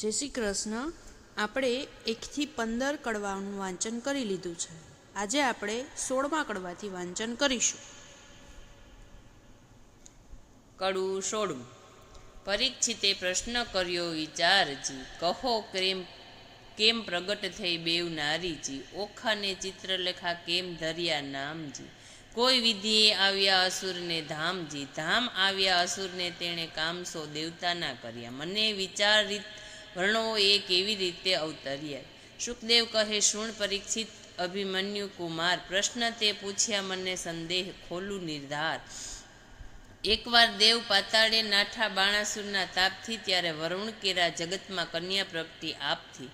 જય શ્રી કૃષ્ણ. આપણે એકથી પંદર કડવાનું વાંચન કરી લીધું છે. આજે આપણે સોળમા કડવાથી વાંચન કરીશું. કડવું સોળમું. પરીક્ષિતે પ્રશ્ન કર્યો વિચારજી, કહો કેમ કેમ પ્રગટ થઈ બેવ નારીજી, ઓખાને ચિત્રલેખા કેમ ધર્યા નામજી? કોઈ વિધિએ આવ્યા અસુરને ધામજી, ધામ આવ્યા અસુરને તેણે કામસો દેવતાના કર્યા. મને વિચારિત વર્ણો એ કેવી રીતે અવતર્યા? સુખદેવ કહે, શુણ પરીક્ષિત અભિમન્યુ કુમાર, પ્રશ્ન તે પૂછ્યા મને સંદેહ ખોલું નિર્ધાર. એકવાર દેવ પાતાળે નાઠા બાણાસુરના તાપથી ત્યારે વરુણ કેરા જગતમાં કન્યા પ્રગટી આપથી.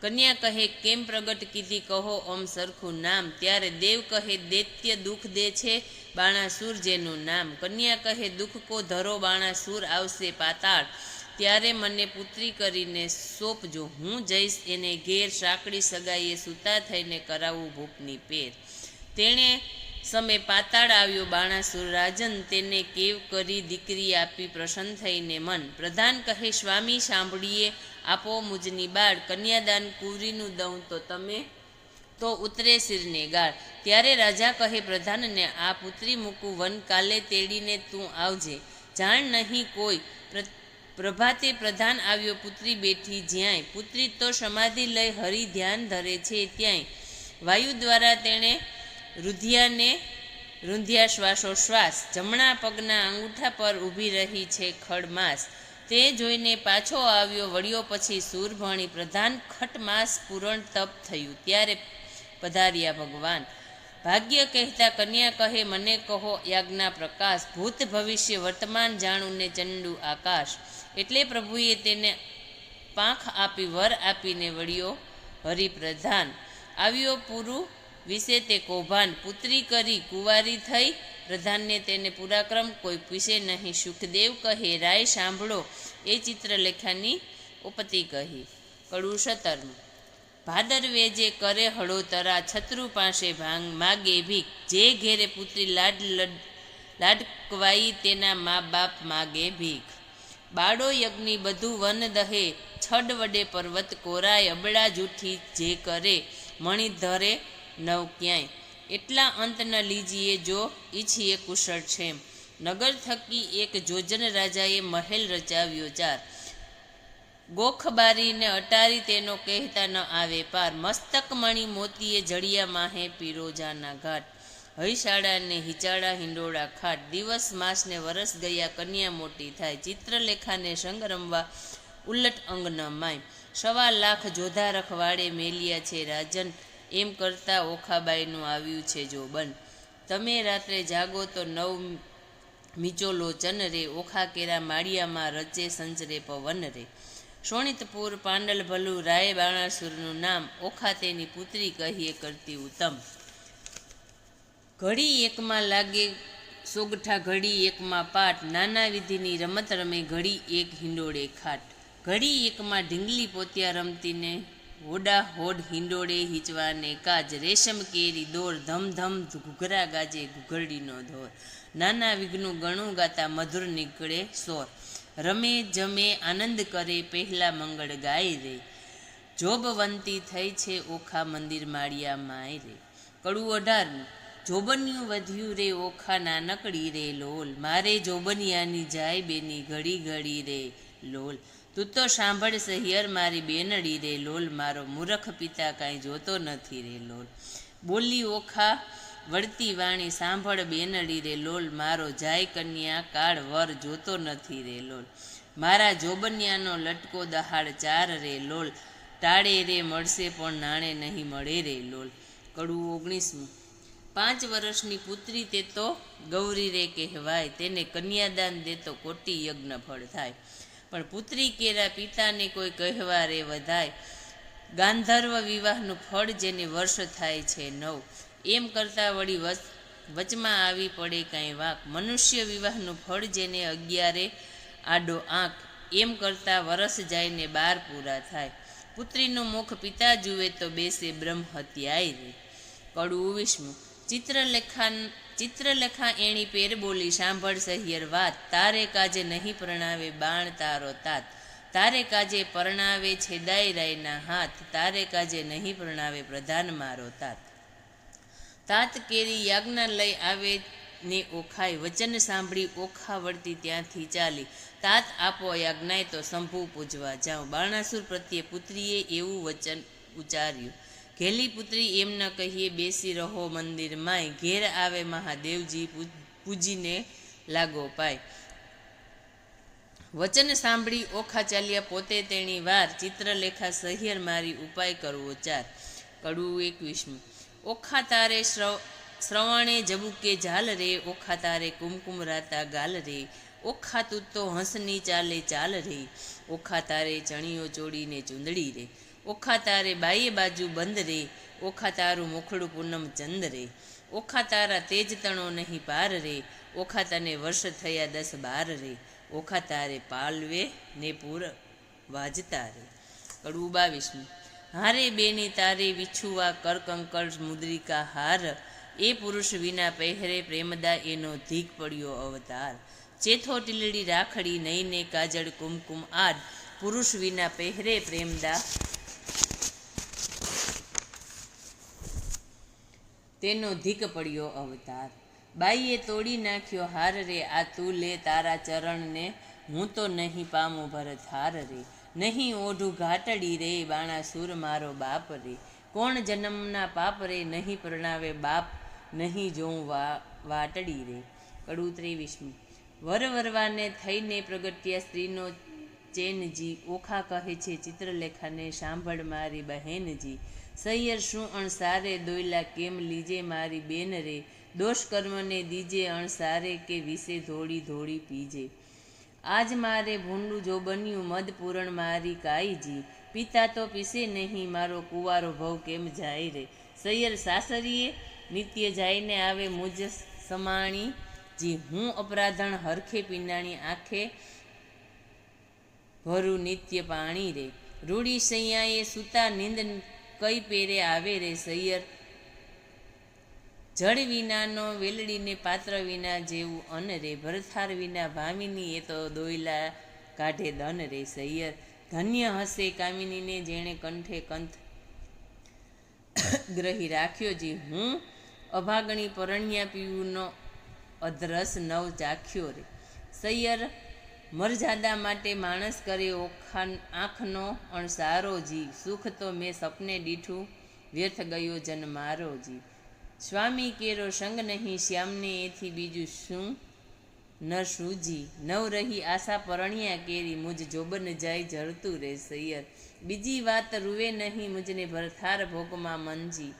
કન્યા કહે, કેમ પ્રગટ કીધી? કહો ઓમ સરખું નામ. ત્યારે દેવ કહે, દૈત્ય દુઃખ દે છે બાણાસુર જેનું નામ. કન્યા કહે, દુઃખ કો ધરો બાણાસુર, આવશે પાતાળ. ત્યારે મને પુત્રી કરીને સોંપજો હું જઈશ, એને ઘેર સાંકડી સગાઈએ સૂતા થઈને કરાવું ભૂપની પેર. તેણે સમે પાતાળ આવ્યો, બાણાસુર રાજન તેને કેવ કરી દીકરી આપી પ્રસન્ન થઈને મન. પ્રધાન કહે, સ્વામી, સાંભળીએ. આપો મુજની બાળ. કન્યાદાન કુરીનું દઉં તો તમે તો ઉતરે શિરને ગાળ. ત્યારે રાજા કહે, પ્રધાનને, આ પુત્રી મૂકું વન કાલે તેડીને તું આવજે. જાણ નહીં કોઈ. પ્રભાતે પ્રધાન આવ્યો, પુત્રી બેઠી જ્યાંય? પુત્રી તો સમાધિ લઈ હરિ ધ્યાન ધરે છે ત્યાંય. વાયુ દ્વારા તેણે રુધિયાને રૂંધ્યા શ્વાસોશ્વાસ જમણા પગના અંગૂઠા પર ઊભી રહી છે ખડમાસ તે જોઈને પાછો આવ્યો, વળ્યો પછી સુરભણી પ્રધાન ખટમાસ પૂરણ તપ થયું. ત્યારે પધાર્યા ભગવાન. ભાગ્ય કહેતા કન્યા કહે, મને કહો, યાજ્ઞા પ્રકાશ, ભૂત ભવિષ્ય, વર્તમાન જાણું ને ચંડુ આકાશ. એટલે પ્રભુએ તેને પાંખ આપી, વર આપીને વળ્યો, હરિપ્રધાન, આવ્યો પૂરું વિશે તે કૌભાન પુત્રી કરી કુંવારી થઈ. પ્રધાનને તેને પુરાક્રમ કોઈ પૂછે નહીં. સુખદેવ કહે, રાય સાંભળો. એ ચિત્રલેખાની ઉપતિ કહી. કડું સતરનું ભાદરવે જે કરે હળોતરા છત્રુ પાસે ભાંગ માગે ભીખ. જે ઘેરે પુત્રી લાડ લડ, લાડકવાઈ તેના મા બાપ માગે ભીખ. બાળો યજ્ઞ બધું વન દહે, છડ વડે પર્વત કોરાય, અબળા જૂઠી જે કરે, મણિ ધરે નવ ક્યાંય. એટલા અંત ન લીજીએ જો ઈચ્છીએ કુશળ છે નગર થકી એક જોજન રાજાએ મહેલ રચાવ્યો ચાર. ગોખબારીને અટારી તેનો કહેતા ન આવે પાર. મસ્તક મણી મોતીએ જડિયા માહે પીરોજાના ઘાટ. હૈશાળાને હિચાળા હિંડોળા ખાટ દિવસ માસને વરસ ગયા કન્યા મોટી થાય. ચિત્રલેખાને સંગ રમવા ઉલટ અંગ ન માય. સવા લાખ જોધા રખવાડે મેલિયા છે રાજન. એમ કરતા ઓખાબાઈનું આવ્યું છે જોબન તમે રાત્રે જાગો તો નવ મીચો લોચન રે. ઓખા કેરા માળિયામાં રચે સંચરે પવન રે. શોણિતપુર પાંડલ ભલું રાય બાણાસુરનું નામ. ઓખા તેની પુત્રી કહીએ કરતી ઉત્તમ. ઘડી એકમાં લાગે, સોગઠા ઘડી એકમાં પાટ નાના વિધિની રમત રમે ઘડી એક હિંડોળે ખાટ. ઘડી એકમાં ઢીંગલી પોતિયા રમતીને હોડા હોડ હિંડોળે હિંચવાને કાજ, રેશમ કેરી દોર, ધમ ધમ ઘૂઘરા ગાજે ઘૂઘરડીનો ધોર. નાના વિઘ્નું ગણું ગાતા મધુર નીકળે સોર. રમે, જમે, આનંદ કરે, પહેલા મંગળ ગાય રે. જોબવંતી થઈ છે ઓખા મંદિર માળિયા માય રે. કડું અઢારનું જોબનિયું વધ્યું રે ઓખા નાનકડી રે લોલ. મારે જોબનિયાની જાય બેની ઘડી ઘડી રે લોલ. તું તો સાંભળ સહિયર, મારી બેનડી રે લોલ. મારો મૂરખ પિતા કાંઈ જોતો નથી રે લોલ. બોલી ઓખા, વળતી વાણી સાંભળ બેનડી રે લોલ. મારો જાય કન્યા કાળ વર જોતો નથી રે લોલ. મારા જોબનિયાનો લટકો દહાડ ચાર રે લોલ. ટાળે રે, મળશે પણ નાણે નહીં મળે રે લોલ. કડું ઓગણીસમું પાંચ વર્ષની પુત્રી તે તો ગૌરી રે કહેવાય. તેને કન્યાદાન દે તો કોટી યજ્ઞ ફળ થાય. પણ પુત્રી કેરા પિતાને કોઈ કહેવા રે વધાય. ગાંધર્વ વિવાહનું ફળ જેને વર્ષ થાય છે નવ. એમ કરતાં વળી વચ વચમાં આવી પડે કાંઈ વાંક. મનુષ્ય વિવાહનું ફળ જેને અગિયારે આડો આંખ એમ કરતાં વરસ જાય ને બાર પૂરા થાય. પુત્રીનું મુખ પિતા જુએ તો બેસે બ્રહ્મ હત્યાય રે. કડું વિષ્ણુ ચિત્રલેખા ચિત્રલેખા એણી પેર બોલી, સાંભળ સહિયર વાત. તારે કાજે નહીં પ્રણાવે બાણ તારો તાત. તારે કાજે પરણાવે છેદાઈ દાયરાયના હાથ. તારે કાજે નહીં પરણાવે પ્રધાન મારો તાત. તાત કેરી યાજ્ઞા લઈ આવે ને ઓખાય. વચન સાંભળી ઓખા વળતી ત્યાંથી ચાલી. તાત આપો યાજ્ઞાએ તો શંભુ પૂજવા જાઉં. બાણાસુર પ્રત્યે પુત્રીએ એવું વચન ઉચ્ચાર્યું. ઘેલી પુત્રી એમ ન કહીએ, બેસી રહો મંદિરમાંય, ઘેર આવે મહાદેવજી પૂજીને લાગો પાય. વચન સાંભળી ઓખા ચાલ્યા પોતે તેણી વાર, ચિત્રલેખા સહિયર મારી ઉપાય કરવો ચાર. કડવું એકવીસમું ઓખા તારે શ્રવ, શ્રવણે જબુકે ઝાલ રે, ઓખા તારે કુમકુમ રાતા ગાલ રે. ઓખા તું તો હંસની ચાલે ચાલ રે. ઓખા તારે ચણિયો ચોડીને ચૂંદડી રે. ઓખા તારે બાઈએ બાજુ બંધ રે, ઓખા તારું મુખડું પૂનમ ચંદ રે. ઓખા તારા તેજ તણો નહીં પાર રે, ઓખા તને વર્ષ થયા દસ બાર રે. ઓખા તારે પાલવે ને પૂર વાજતા રે. કડવું બાવીસમું હારે બેની, તારે વિછુવા કરકંકળ મુદ્રિકા હાર. એ પુરુષ વિના પહેરે પ્રેમદા એનો ધીક પડ્યો અવતાર. ચેથો ટીલડી રાખડી નઈને કાજળ કુમકુમ આદ પુરુષ વિના પહેરે પ્રેમદા તેનો ધીક પડ્યો અવતાર. બાઈએ તોડી નાખ્યો, હાર રે, આ તું લે તારા ચરણને. હું તો નહીં પામું ભરત, હાર રે. નહીં ઓઢું ઘાટડી રે બાણાસુર મારો બાપ રે. કોણ જન્મના પાપ રે, નહીં પરણાવે બાપ. નહીં જોઉં વા, વાટડી રે. કડું ત્રેવીસમી વર વરવાને થઈને પ્રગટ્યા સ્ત્રીનો ચેનજી. ઓખા કહે છે, ચિત્રલેખાને સાંભળ મારી બહેનજી. સૈયર શું અણસારે દોયલા કેમ લીજે મારી બેન રે દોષ કર્મને દીજે અણસારે કે વિશે ધોળી ધોળી પીજે? આજ મારે ભૂંડું જો બન્યું મદ પૂરણ મારી કાઈજી પિતા તો પીસે નહીં, મારો કુવારો ભવ કેમ જાય રે? સૈયર સાસરીએ નિત્ય જઈને આવે મુજ સમાણી જી હું અપરાધણ હરખે પીનાણી આંખે ભરું નિત્ય પાણી રે? રૂડી સૈયાએ સૂતા નિંદ કઈ પેરે આવે રે સૈયર? જળ વિનાનો વેલડીને પાત્ર વિના જેવું અન રે, ભરથાર વિના ભામિની એ તો દોયલા કાઢે દન રે સૈયર. ધન્ય હશે કામિનીને જેણે કંઠે કંઠ ગ્રહી રાખ્યો જે હું અભાગણી પરણ્યા પીવુંનો અધરસ નવ ચાખ્યો રે. સૈયર મરજાદા માટે માણસ કરે ઓખાન આંખનો અણસારો જી. સુખ તો મેં સપને દીઠું વ્યર્થ ગયો જન મારો જી. સ્વામી કેરો સંગ નહીં, શ્યામને એથી બીજું શું? ન સૂજી નવ રહી આશા પરણ્યા કેરી, મુજ જોબન જાય જળતું રે સૈયર બીજી વાત રૂવે નહીં મુજને ભરથાર ભોગમાં મનજી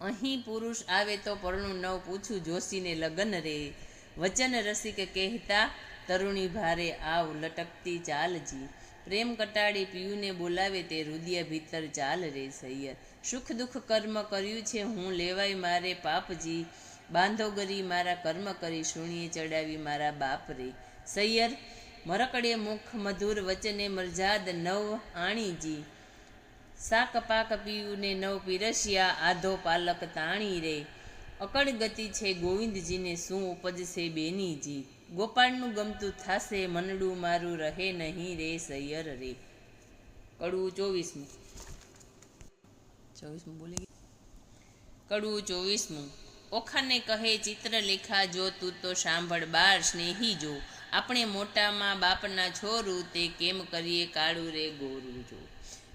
અહીં પુરુષ આવે તો પરણું નવ પૂછું જોશીને લગન રે. વચન રસિક કહેતા તરુણી ભારે આવ લટકતી ચાલજી. પ્રેમ કટાડી પિયુને બોલાવે તે રુદિય ભીતર ચાલ રે સૈયર સુખ દુઃખ કર્મ કર્યું છે, હું લેવાય મારે પાપજી. બાંધો ગરી મારા કર્મ કરી શૂણીએ ચડાવી મારા બાપ રે. સૈયર મરકડે મુખ મધુર વચને મરજાદ નવ આણીજી. શાક પાક પીયુને નવ પીરસ્યા, આધો પાલક તાણી રે. અકળ ગતિ છે ગોવિંદજીને શું ઉપજશે બેનીજી ગોપાળનું ગમતું થાશે મનડું મારું રહે નહીં રે સૈયર રે. કડવું ચોવીસમું. ચોવીસમું બોલી કડવું ચોવીસમું. ઓખાને કહે ચિત્રલેખા, જો તું તો સાંભળ બાર સ્નેહી જો. આપણે મોટામાં બાપના છોરું, તે કેમ કરીએ કાળું રે ગોરું જો.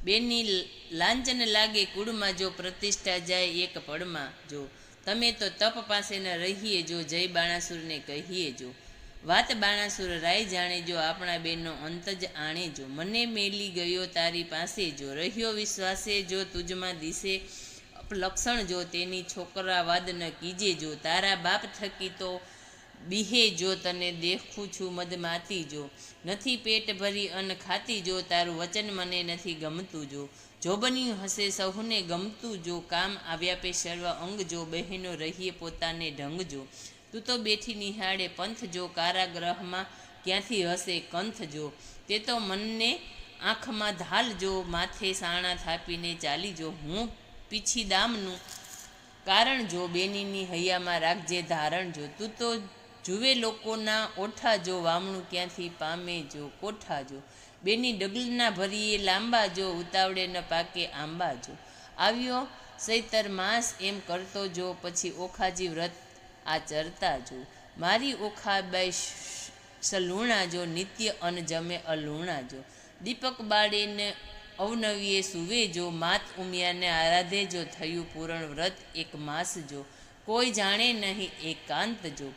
બેની લાંચન લાગે કુળમાં, જો પ્રતિષ્ઠા જાય એક પળમાં જો. તમે તો તપ પાસે ન રહીએ જો, જય બાણાસુરને કહીએ જો. વાત બાણાસુર રાય જાણે જો, આપણા બેનનો અંત જ આણે જો. મને મેલી ગયો તારી પાસે જો, રહ્યો વિશ્વાસે જો, તુજમાં દિશે લક્ષણ જો, તેની છોકરાવાદ ન કીજે જો. તારા બાપ થકી તો બીહે જો, તને દેખું છું મદમાતી જો. નથી પેટ ભરી અન્ન ખાતી જો, તારું વચન મને નથી ગમતું જો. જો બન્યું હશે સહુને ગમતું, જો કામ આવ્યા પે સર્વ અંગ, જો બહેનો રહીએ પોતાને ઢંગ, જો તું તો બેઠી નિહાળે પંથ, જો કારાગ્રહમાં ક્યાંથી હશે કંથ, જો તે તો મનને આંખમાં ધાલ જો માથે સાણા થાપીને ચાલી, જો હું પીછી દામનું કારણ, જો બેનીની હૈયામાં રાખજે ધારણ, જો તું તો જુએ લોકોના ઓઠા, જો વામણું ક્યાંથી પામે, જો કોઠા, જો બેની ડગલના ભરીએ લાંબા જો, ઉતાવળે ન પાકે આંબા જો. આવ્યો સૈતર માસ એમ કરતો જો, પછી ઓખાજી વ્રત આચરતા જો. મારી ઓખાબાઈ સલુણા જો, નિત્ય અન જમે અલુણા જો. દીપક બાળીને અવનવીએ સુવે જો, માત ઉમિયાને આરાધે જો, થયું પૂરણ વ્રત એક માસ જો. કોઈ જાણે નહીં એકાંત જો.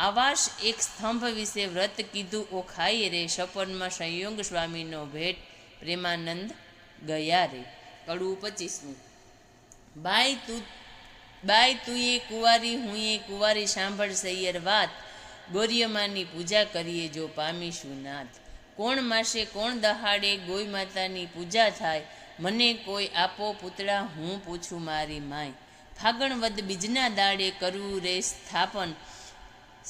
આવાસ એક સ્તંભ વિશે વ્રત કીધું, ઓખાઈ રે. સપનમાં સંયોગ સ્વામીનો ભેટ પ્રેમાનંદ ગયા રે. કડવું પચીસમું. બાય તું બાય તું એ કુંવારી, હું એ કુંવારી, સાંભળ સૈયર વાત. ગોરિયમાની પૂજા કરીએ જો પામીશું નાથ. કોણ માસે કોણ દહાડે, ગોઈ માતાની પૂજા થાય. મને કોઈ આપો પૂતળા, હું પૂછું મારી માય ફાગણ વદ બીજના દાડે કરવું રે સ્થાપન.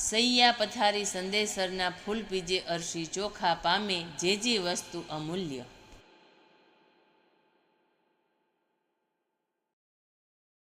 સૈયા પથારી સંદેશરના ફૂલ પીજે અરશી ચોખા પામે જે જે વસ્તુ અમૂલ્ય.